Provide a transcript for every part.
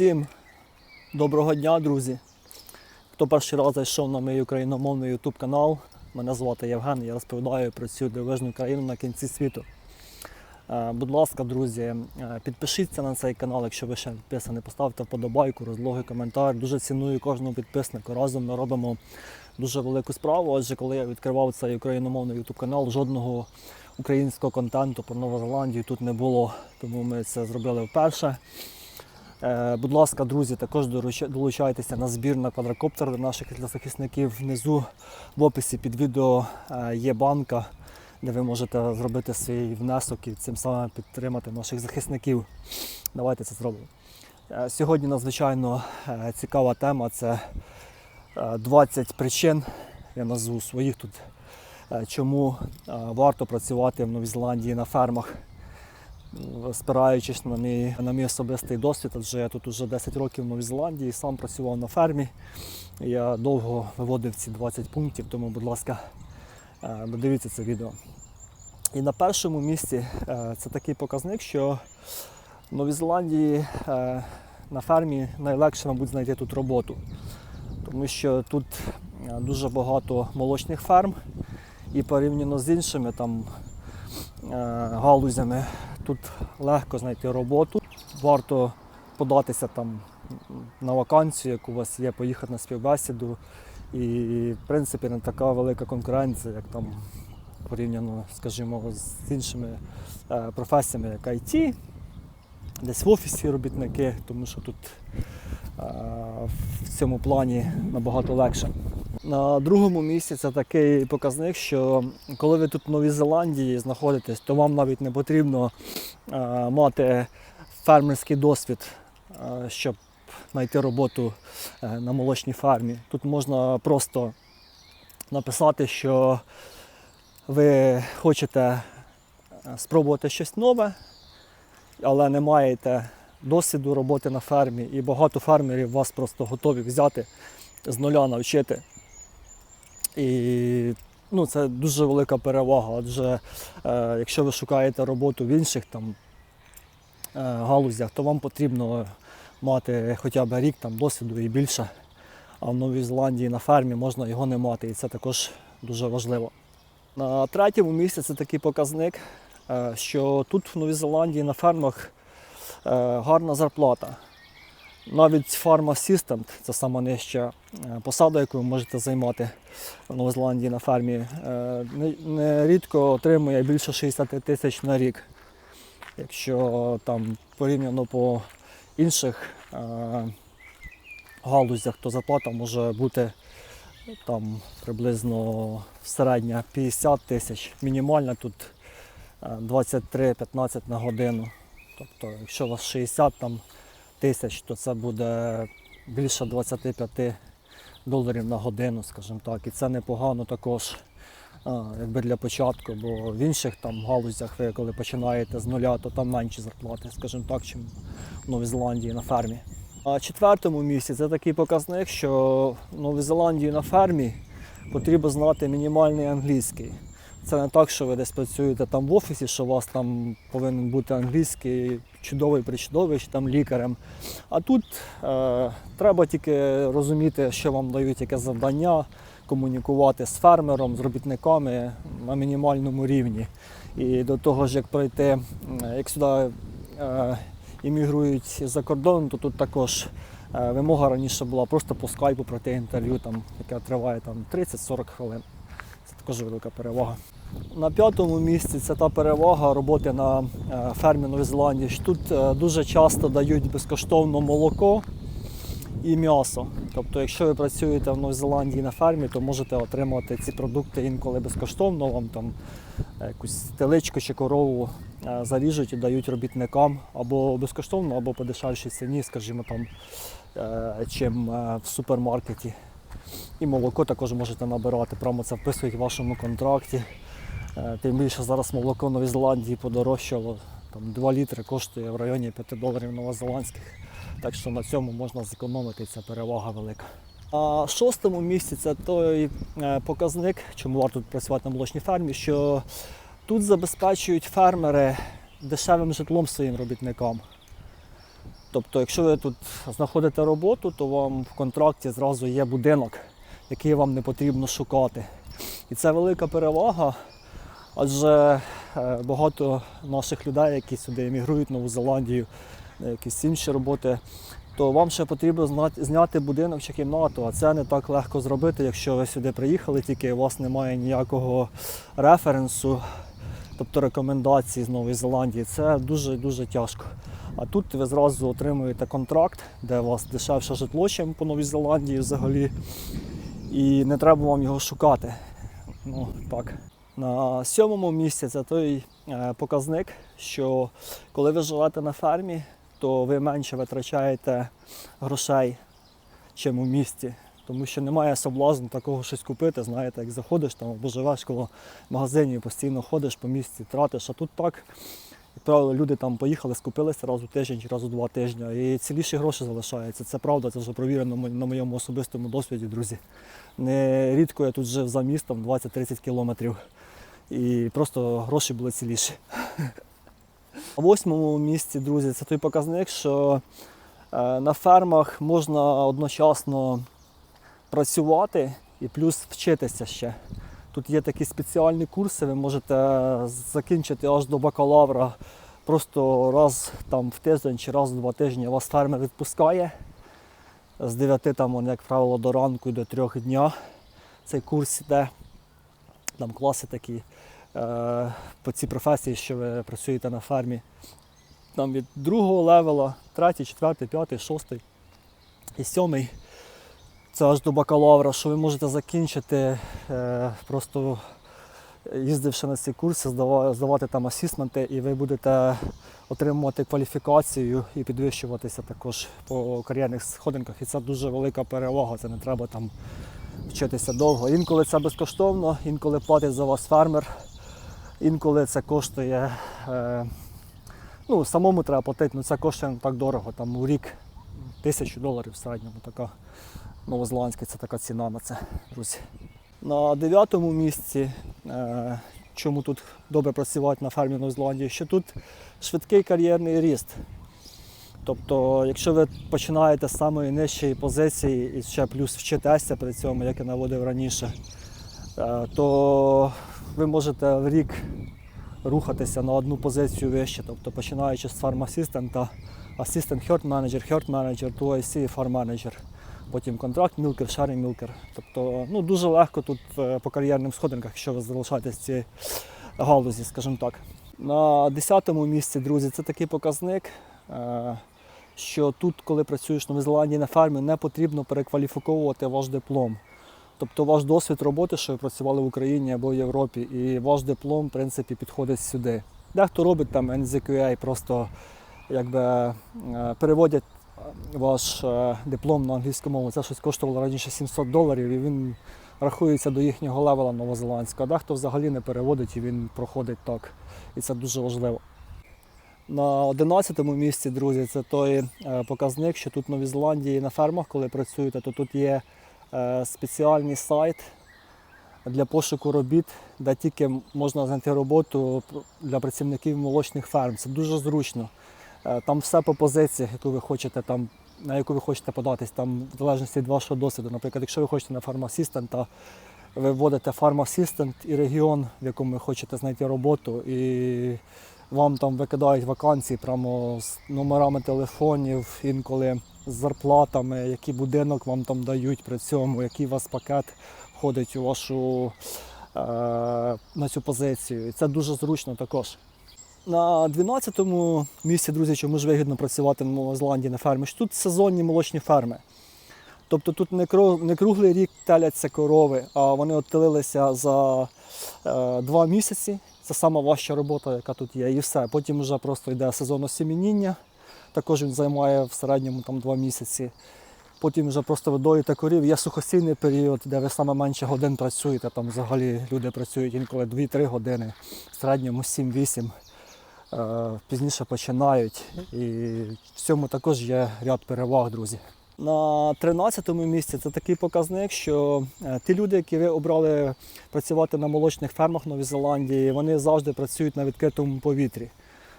Всім доброго дня, друзі. Хто перший раз зайшов на мій україномовний YouTube канал, мене звати Євген, я розповідаю про цю дивижну країну на кінці світу. Е, Будь ласка, друзі, е, підпишіться на цей канал, якщо ви ще не підписані, поставте вподобайку, розлогий коментар. Дуже ціную кожного підписника. Разом ми робимо дуже велику справу. Отже, коли я відкривав цей україномовний YouTube канал, жодного українського контенту про Нову Зеландію тут не було, тому ми це зробили вперше. Е, Будь ласка, друзі, також долучайтеся на збір на квадрокоптер для наших захисників. Внизу в описі під відео е, є банка, де ви можете зробити свій внесок і цим самим підтримати наших захисників. Давайте це зробимо. Е, Сьогодні надзвичайно цікава тема це е, 20 причин, я назву своїх тут, чому варто працювати в Новій Зеландії на фермах спираючись на мій, на мій особистий досвід, адже я тут уже 10 років в Новій Зеландії, сам працював на фермі. Я довго виводив ці 20 пунктів, тому, будь ласка, е, додивіться це відео. І на першому місці е, це такий показник, що в Новій Зеландії е, на фермі найлегше, мабуть, знайти тут роботу. Тому що тут е, дуже багато молочних ферм і порівняно з іншими там е, галузями тут легко знайти роботу. Варто податися там на вакансію, як у вас є, поїхати на співбесіду. І в принципі не така велика конкуренція, як там порівняно, скажімо, з іншими е, професіями, як IT, десь в офісі робітники, тому що тут в цьому плані набагато легше. На другому місці це такий показник, що коли ви тут в Новій Зеландії знаходитесь, то вам навіть не потрібно мати фермерський досвід, щоб знайти роботу е, на молочній фермі. Тут можна просто написати, що ви хочете е, спробувати щось нове, але не маєте досвіду роботи на фермі, і багато фермерів вас просто готові взяти з нуля навчити. І ну, це дуже велика перевага, адже е, якщо ви шукаєте роботу в інших там, е, галузях, то вам потрібно мати хоча б рік там, досвіду і більше. А в Новій Зеландії на фермі можна його не мати, і це також дуже важливо. На третьому місці це такий показник, е, що тут в Новій Зеландії на фермах гарна зарплата. Навіть Farm Assistant, це сама нижча е, посада, яку ви можете займати в Новій Зеландії на фермі, е, не- нерідко отримує більше 60 тисяч на рік. Якщо там порівняно по інших е, галузях, то зарплата може бути там приблизно середня 50 тисяч. Мінімальна тут е, 23-15 на годину. Тобто, якщо у вас 60 там, тисяч, то це буде більше 25 доларів на годину, скажімо так. І це непогано також якби для початку, бо в інших там галузях ви коли починаєте з нуля, то там менші зарплати, скажімо так, чим в Новій Зеландії на фермі. А четвертому місці це такий показник, що в Новій Зеландії на фермі потрібно знати мінімальний англійський. Це не так, що ви десь працюєте там в офісі, що у вас там повинен бути англійський чудовий, причудовий, чи там лікарем. А тут е, треба тільки розуміти, що вам дають яке завдання, комунікувати з фермером, з робітниками на мінімальному рівні. І до того ж, як пройти, як сюди е, іммігрують за кордон, то тут також е, вимога раніше була просто по скайпу пройти інтерв'ю, там, яке триває там, 30-40 хвилин. Також велика перевага. На п'ятому місці це та перевага роботи на е, фермі Нової Зеландії. Тут е, дуже часто дають безкоштовно молоко і м'ясо. Тобто, якщо ви працюєте в Новій Зеландії на фермі, то можете отримати ці продукти інколи безкоштовно. Вам там е, якусь теличку чи корову заріжуть і дають робітникам або безкоштовно, або по дешевшій ціні, скажімо там, чим в супермаркеті. І молоко також можете набирати, прямо це вписують в вашому контракті. Е, Тим більше зараз молоко в Новій Зеландії подорожчало. Там 2 літри коштує в районі 5 доларів новозеландських. Так що на цьому можна зекономити, це перевага велика. А шостому місці це той е, показник, чому варто працювати на молочній фермі, що тут забезпечують фермери дешевим житлом своїм робітникам. Тобто, якщо ви тут знаходите роботу, то вам в контракті зразу є будинок, який вам не потрібно шукати. І це велика перевага, адже е, багато наших людей, які сюди емігрують Нову Зеландію, на якісь інші роботи, то вам ще потрібно зняти будинок чи кімнату, а це не так легко зробити, якщо ви сюди приїхали, тільки у вас немає ніякого референсу, тобто рекомендацій з Нової Зеландії. Це дуже-дуже тяжко. А тут ви зразу отримуєте контракт, де у вас дешевше житло, ніж по Новій Зеландії взагалі. І не треба вам його шукати. Ну, так. На сьомому місці це той е, показник, що коли ви живете на фермі, то ви менше витрачаєте грошей, чим у місті. Тому що немає соблазну такого щось купити, знаєте, як заходиш там або живеш коло магазинів, постійно ходиш по місті, тратиш. А тут так, як правило, люди там поїхали, скупилися раз у тиждень раз у два тижні. І ціліші гроші залишаються. Це правда, це вже провірено на моєму особистому досвіді, друзі. Не рідко я тут жив за містом 20-30 кілометрів. І просто гроші були ціліші. На восьмому місці, друзі, це той показник, що е, на фермах можна одночасно працювати і плюс вчитися ще. Тут є такі спеціальні курси, ви можете закінчити аж до бакалавра. Просто раз там в тиждень чи раз в два тижні вас фермер відпускає. З 9, там, як правило, до ранку і до 3 дня цей курс іде. Там класи такі е, по цій професії, що ви працюєте на фермі. Там від другого левела, третій, четвертий, п'ятий, шостий і сьомий. Це аж до бакалавра, що ви можете закінчити, е, просто їздивши на ці курси, здавати там асісменти, і ви будете отримувати кваліфікацію і підвищуватися також по кар'єрних сходинках. І це дуже велика перевага. Це не треба там вчитися довго. Інколи це безкоштовно, інколи платить за вас фермер, інколи це коштує. Е, ну, самому треба платити, але це коштує так дорого. Там у рік тисячу доларів в середньому така новозеландська, це така ціна на це, друзі. На дев'ятому місці, е, чому тут добре працювати на фермі Новій що тут швидкий кар'єрний ріст. Тобто, якщо ви починаєте з самої нижчої позиції і ще плюс вчитеся при цьому, як я наводив раніше, е, то ви можете в рік рухатися на одну позицію вище, тобто починаючи з фармасистента, асистент херт менеджер, херт менеджер, 2IC, фарм менеджер. Потім контракт, мілкер, шарінг мілкер. Тобто ну, дуже легко тут е, по кар'єрним сходинках, якщо ви залишаєтесь в цій галузі, скажімо так. На 10-му місці, друзі, це такий показник, е, що тут, коли працюєш Новій Зеландії на фермі, не потрібно перекваліфіковувати ваш диплом. Тобто ваш досвід роботи, що ви працювали в Україні або в Європі, і ваш диплом, в принципі, підходить сюди. Дехто робить там NZQA, просто якби е, переводять ваш е, диплом на англійську мову. Це щось коштувало раніше 700 доларів, і він рахується до їхнього левела новозеландського. Дехто взагалі не переводить і він проходить так. І це дуже важливо. На 11-му місці, друзі, це той е, показник, що тут в Новій Зеландії на фермах, коли працюєте, то тут є е, спеціальний сайт для пошуку робіт, де тільки можна знайти роботу для працівників молочних ферм. Це дуже зручно. Е, Там все по позиціях, яку ви хочете, там, на яку ви хочете податись, там в залежності від вашого досвіду. Наприклад, якщо ви хочете на фармасистента, ви вводите фармасистент і регіон, в якому ви хочете знайти роботу, і вам там викидають вакансії прямо з номерами телефонів, інколи з зарплатами, який будинок вам там дають при цьому, який у вас пакет входить у вашу е, на цю позицію. І це дуже зручно також. На 12-му місці, друзі, чому ж вигідно працювати в Новій Зеландії на фермі? що Тут сезонні молочні ферми. Тобто тут не, кру- не круглий рік теляться корови, а вони оттелилися за е, два місяці. Це сама важча робота, яка тут є, і все. Потім вже просто йде сезон осімініння. Також він займає в середньому там два місяці. Потім вже просто ви доїте корів. Є сухостійний період, де ви саме менше годин працюєте. Там взагалі люди працюють інколи 2-3 години, в середньому 7-8. Е, Пізніше починають. І в цьому також є ряд переваг, друзі. На 13-му місці це такий показник, що е, ті люди, які ви обрали працювати на молочних фермах Новій Зеландії, вони завжди працюють на відкритому повітрі.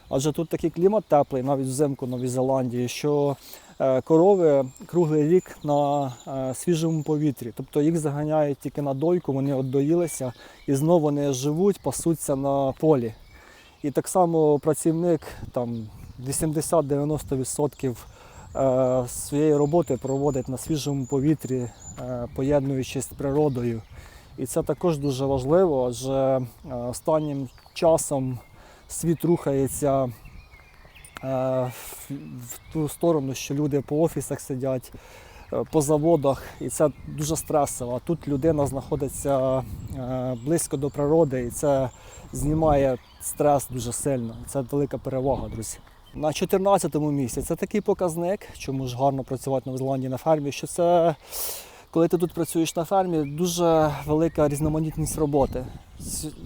Адже тут такий клімат теплий, навіть взимку в Новій Зеландії, що е, корови круглий рік на свіжому повітрі. Тобто їх заганяють тільки на дойку, вони оддоїлися і знову вони живуть, пасуться на полі. І так само працівник там 80-90% е, своєї роботи проводить на свіжому повітрі, е, поєднуючись з природою. І це також дуже важливо, адже е, останнім часом світ рухається в, ту сторону, що люди по офісах сидять, по заводах, і це дуже стресово. Тут людина знаходиться близько до природи, і це знімає стрес дуже сильно. Це велика перевага, друзі. На 14-му місці це такий показник, чому ж гарно працювати на Зеландії на фермі, що це коли ти тут працюєш на фермі, дуже велика різноманітність роботи.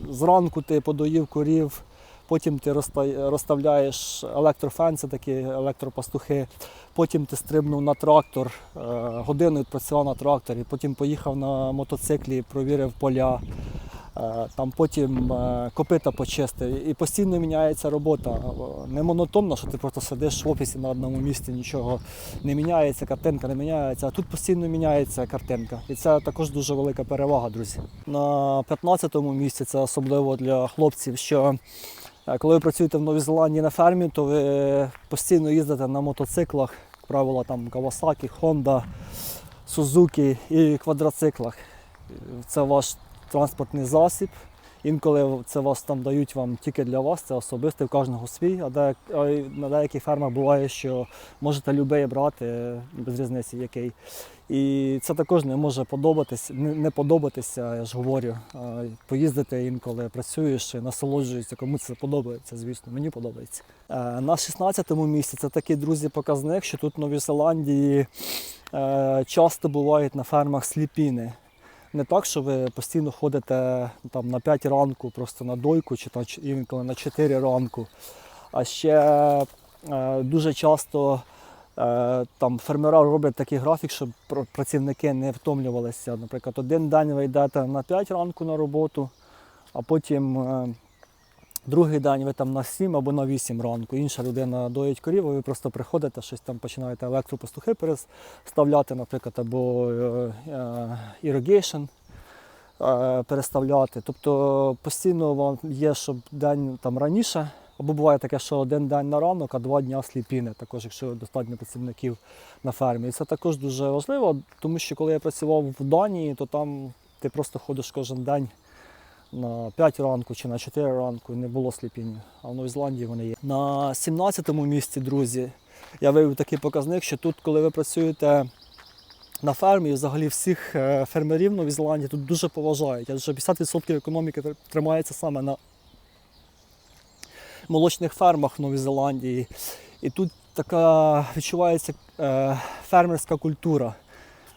Зранку ти подоїв корів, потім ти розставляєш електрофен, це такі електропастухи, потім ти стрибнув на трактор, е, годину відпрацював на тракторі, потім поїхав на мотоциклі, провірив поля. Е, Там потім е, копита почистив і постійно міняється робота. Е, Не монотонно, що ти просто сидиш в офісі на одному місці, нічого не міняється, картинка не міняється, а тут постійно міняється картинка. І це також дуже велика перевага, друзі. На 15-му місці це особливо для хлопців, що коли ви працюєте в Новій Зеландії на фермі, то ви постійно їздите на мотоциклах, як правило, там Kawasaki, Honda, Suzuki і квадроциклах. Це ваш транспортний засіб. Інколи це вас там дають вам тільки для вас, це особистий, у кожного свій. А де, на деяких фермах буває, що можете любий брати, без різниці який. І це також не може подобатись, не, подобатися, я ж говорю. Поїздити інколи працюєш насолоджуєшся, кому це подобається, звісно, мені подобається. Е, На 16-му місці це такий друзі показник, що тут в Новій Зеландії е, часто бувають на фермах сліпіни. Не так, що ви постійно ходите там, на 5 ранку просто на дойку, чи там, інколи на 4 ранку. А ще е, дуже часто е, там фермера роблять такий графік, щоб працівники не втомлювалися. Наприклад, один день ви йдете на 5 ранку на роботу, а потім е, другий день ви там на 7 або на 8 ранку. Інша людина доїть корів, а ви просто приходите, щось там починаєте електропастухи переставляти, наприклад, або е, е, е, переставляти. Тобто постійно вам є, щоб день там раніше, або буває таке, що один день на ранок, а два дня сліпіни, також якщо достатньо працівників на фермі. І це також дуже важливо, тому що коли я працював в Данії, то там ти просто ходиш кожен день на 5 ранку чи на 4 ранку не було сліпіння. А в Новій Зеландії вони є. На 17-му місці, друзі, я виявив такий показник, що тут, коли ви працюєте на фермі, взагалі всіх е, фермерів Новій Зеландії тут дуже поважають. Адже 50% економіки тримається саме на молочних фермах в Новій Зеландії. І тут така відчувається е, фермерська культура.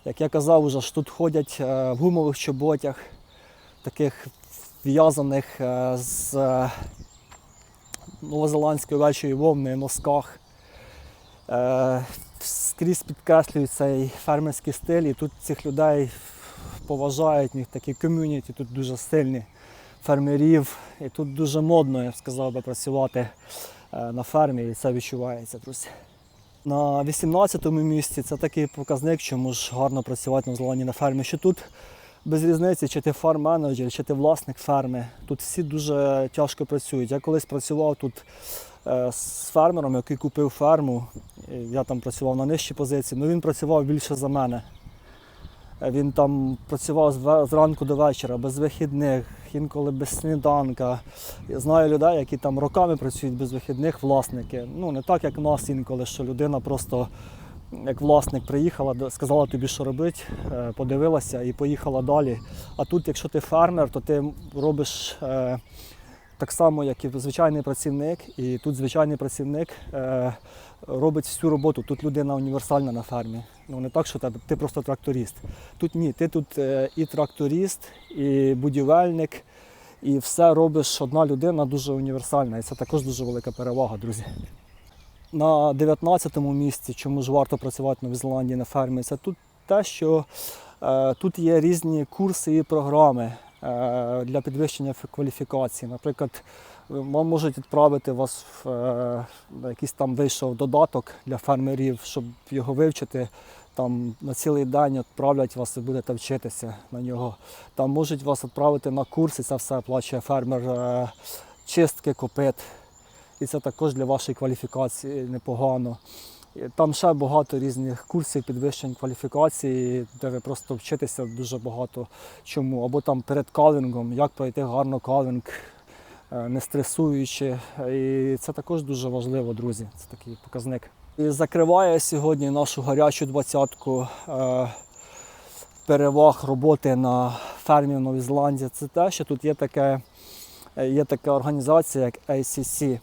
Як я казав, уже що тут ходять е, в гумових чоботях, таких в'язаних е, з е, новозеландської овечої вовни носках. Е, скрізь підкреслюють цей фермерський стиль, і тут цих людей поважають, них такі ком'юніті тут дуже сильні фермерів. І тут дуже модно, я б сказав би, працювати на фермі, і це відчувається, друзі. На 18-му місці це такий показник, чому ж гарно працювати на Зеландії на фермі, що тут без різниці, чи ти фарм-менеджер, чи ти власник ферми. Тут всі дуже тяжко працюють. Я колись працював тут е, з фермером, який купив ферму. Я там працював на нижчій позиції, але він працював більше за мене. Е, Він там працював з зранку до вечора, без вихідних, інколи без сніданка. Я знаю людей, які там роками працюють без вихідних, власники. Ну не так, як в нас інколи, що людина просто як власник приїхала, сказала тобі, що робити, е, подивилася і поїхала далі. А тут, якщо ти фермер, то ти робиш е, так само, як і звичайний працівник, і тут звичайний працівник е, робить всю роботу. Тут людина універсальна на фермі. Ну не так, що ти, просто тракторист. Тут ні, ти тут і тракторист, і будівельник, і все робиш одна людина дуже універсальна. І це також дуже велика перевага, друзі. На 19-му місці, чому ж варто працювати в Новій Зеландії на фермі, це тут те, що е, тут є різні курси і програми е, для підвищення кваліфікації. Наприклад, Вам можуть відправити вас в е, якийсь там вийшов додаток для фермерів, щоб його вивчити. Там на цілий день відправлять вас і будете вчитися на нього. Там можуть вас відправити на курси, це все оплачує фермер, е, чистки копит. І це також для вашої кваліфікації непогано. Там ще багато різних курсів підвищень кваліфікації, де ви просто вчитеся дуже багато чому. Або там перед калінгом, як пройти гарно калінг, е, не стресуючи. І це також дуже важливо, друзі. Це такий показник. І закриває сьогодні нашу гарячу двадцятку е, переваг роботи на фермі в Новій Зеландії. Це те, що тут є, таке, е, є така організація, як ACC,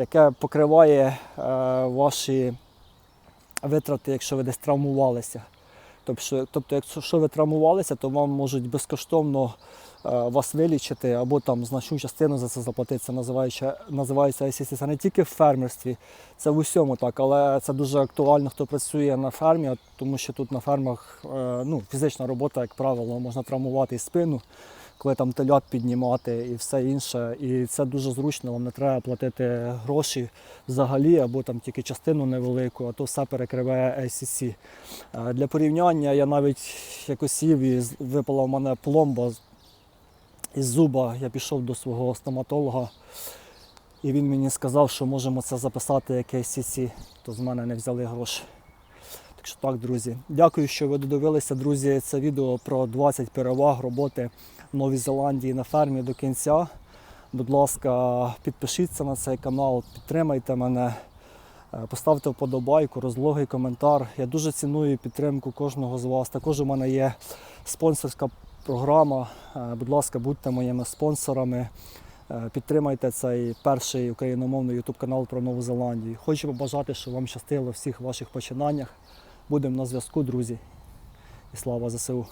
яка покриває е, ваші витрати, якщо ви десь травмувалися. Тобто, тобто, якщо ви травмувалися, то вам можуть безкоштовно е, вас вилічити або там значну частину за це заплатити. Це називається, називається ICC. Це не тільки в фермерстві, це в усьому так, але це дуже актуально, хто працює на фермі, тому що тут на фермах е, ну, фізична робота, як правило, можна травмувати і спину, коли там телят піднімати і все інше. І це дуже зручно, вам не треба платити гроші взагалі, або там тільки частину невелику, а то все перекриває ACC. Е, Для порівняння я навіть якось сів і випала в мене пломба із зуба. Я пішов до свого стоматолога, і він мені сказав, що можемо це записати як ACC, то з мене не взяли гроші. Так що так, друзі. Дякую, що ви додивилися, друзі, це відео про 20 переваг роботи в Новій Зеландії на фермі до кінця. Будь ласка, підпишіться на цей канал, підтримайте мене. Е, Поставте вподобайку, розлогий коментар. Я дуже ціную підтримку кожного з вас. Також у мене є спонсорська програма. Е, Будь ласка, будьте моїми спонсорами. Е, Підтримайте цей перший україномовний YouTube канал про Нову Зеландію. Хочу побажати, щоб вам щастило в всіх ваших починаннях. Будемо на зв'язку, друзі. І слава ЗСУ!